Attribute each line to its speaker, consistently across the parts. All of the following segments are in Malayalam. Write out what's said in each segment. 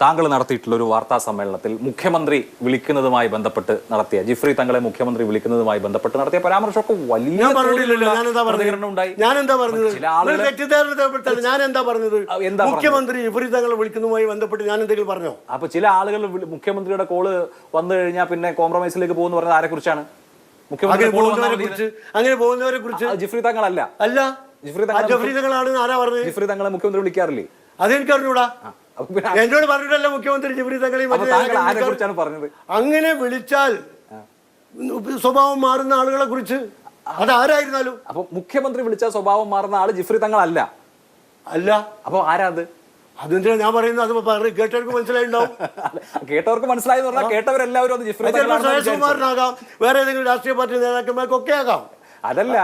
Speaker 1: താങ്കൾ നടത്തിയിട്ടുള്ള ഒരു വാർത്താ സമ്മേളനത്തിൽ മുഖ്യമന്ത്രി വിളിക്കുന്നതുമായി ബന്ധപ്പെട്ട് നടത്തിയ ജിഫ്രി തങ്ങളെ മുഖ്യമന്ത്രി വിളിക്കുന്നതുമായി ബന്ധപ്പെട്ട് നടത്തിയ പരാമർശമൊക്കെ വലിയ
Speaker 2: ഞാൻ എന്താ പറഞ്ഞത്? മുഖ്യമന്ത്രി വിപരീതങ്ങൾ വിളിക്കുന്നതുമായി ബന്ധപ്പെട്ട് ഞാൻ എന്തെങ്കിലും പറഞ്ഞോ?
Speaker 1: അപ്പൊ ചില ആളുകൾ മുഖ്യമന്ത്രിയുടെ കോൾ വന്നു കഴിഞ്ഞാൽ പിന്നെ കോംപ്രമൈസിലേക്ക് പോകുന്നു പറഞ്ഞത് ആരെ കുറിച്ചാണ്? മുഖ്യമന്ത്രി
Speaker 2: അങ്ങനെ പോകുന്നവരെ കുറിച്ച്
Speaker 1: ജിഫ്രി തങ്ങളല്ല
Speaker 2: അല്ല.
Speaker 1: ജിഫ്രി
Speaker 2: തങ്ങൾ
Speaker 1: തങ്ങളെ
Speaker 2: തങ്ങളാണ് ആരാ പറഞ്ഞത്?
Speaker 1: ജിഫ്രി തങ്ങളെ മുഖ്യമന്ത്രി വിളിക്കാറില്ലേ?
Speaker 2: അതെനിക്ക് അറിഞ്ഞൂടാ
Speaker 1: അപ്പൊ പിന്നെ
Speaker 2: എന്നോട് പറഞ്ഞിട്ടല്ല മുഖ്യമന്ത്രി
Speaker 1: ജിബ്രി തങ്ങളെ പറഞ്ഞത്?
Speaker 2: അങ്ങനെ വിളിച്ചാൽ സ്വഭാവം മാറുന്ന ആളുകളെ കുറിച്ച് അതാരായിരുന്നാലും.
Speaker 1: അപ്പൊ മുഖ്യമന്ത്രി വിളിച്ച സ്വഭാവം മാറുന്ന ആൾ ജിഫ്രി തങ്ങളല്ല.
Speaker 2: അല്ല.
Speaker 1: അപ്പൊ ആരാ അത്
Speaker 2: അതെന്തിനാ ഞാൻ പറയുന്നത്? അത് കേട്ടവർക്ക് മനസ്സിലായിണ്ടാവും
Speaker 1: കേട്ടവർക്ക് മനസ്സിലായി പറഞ്ഞാൽ കേട്ടവരെല്ലാവരും അത് ജിഫ്രി.
Speaker 2: വേറെ ഏതെങ്കിലും രാഷ്ട്രീയ പാർട്ടി നേതാക്കന്മാർക്ക് ഒക്കെ ആകാം.
Speaker 1: അതല്ല.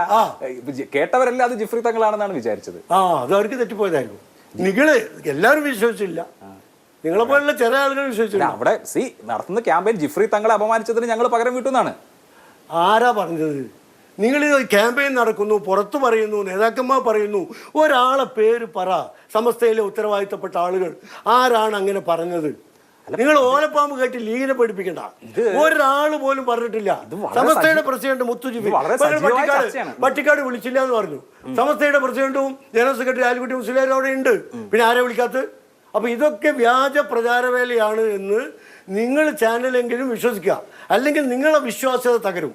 Speaker 1: കേട്ടവരെല്ലാം അത് ജിഫ്രി തങ്ങളാണെന്നാണ് വിചാരിച്ചത്.
Speaker 2: ആ അത് അവർക്ക് തെറ്റിപ്പോയതായിരുന്നു നിങ്ങൾ എല്ലാവരും വിശ്വസിച്ചില്ല. നിങ്ങളെ പോലുള്ള ചില ആളുകൾ വിശ്വസിച്ചില്ല.
Speaker 1: അവിടെ സി നടത്തുന്ന ക്യാമ്പയിൻ ജിഫ്രി തങ്ങളെ അപമാനിച്ചതിന് ഞങ്ങൾ പകരം വീട്ടുന്നാണ്
Speaker 2: ആരാ പറഞ്ഞത്? നിങ്ങൾ ക്യാമ്പയിൻ നടക്കുന്നു പുറത്തു പറയുന്നു നേതാക്കന്മാർ പറയുന്നു ഒരാളെ പേര് പറ സമസ്തയിലെ ഉത്തരവാദിത്തപ്പെട്ട ആളുകൾ. ആരാണ് അങ്ങനെ പറഞ്ഞത്? നിങ്ങൾ ഓലപ്പാമ്പ് കയറ്റി ലീഗിനെ പഠിപ്പിക്കണ്ട ഒരാൾ പോലും പറഞ്ഞിട്ടില്ല. സമസ്തയുടെ പ്രസിഡന്റ് മുത്തുജിബി. പട്ടിക്കാട് പട്ടിക്കാട് വിളിച്ചില്ല എന്ന് പറഞ്ഞു. സമസ്തയുടെ പ്രസിഡന്റും ജനറൽ സെക്രട്ടറി ആലിക്കുട്ടി മുസ്ലിം അവിടെ ഉണ്ട്. പിന്നെ ആരെ വിളിക്കാത്തത്? അപ്പൊ ഇതൊക്കെ വ്യാജ പ്രചാരവേലയാണ് എന്ന് നിങ്ങൾ ചാനലെങ്കിലും വിശ്വസിക്കുക. അല്ലെങ്കിൽ നിങ്ങളെ വിശ്വാസ്യത തകരും.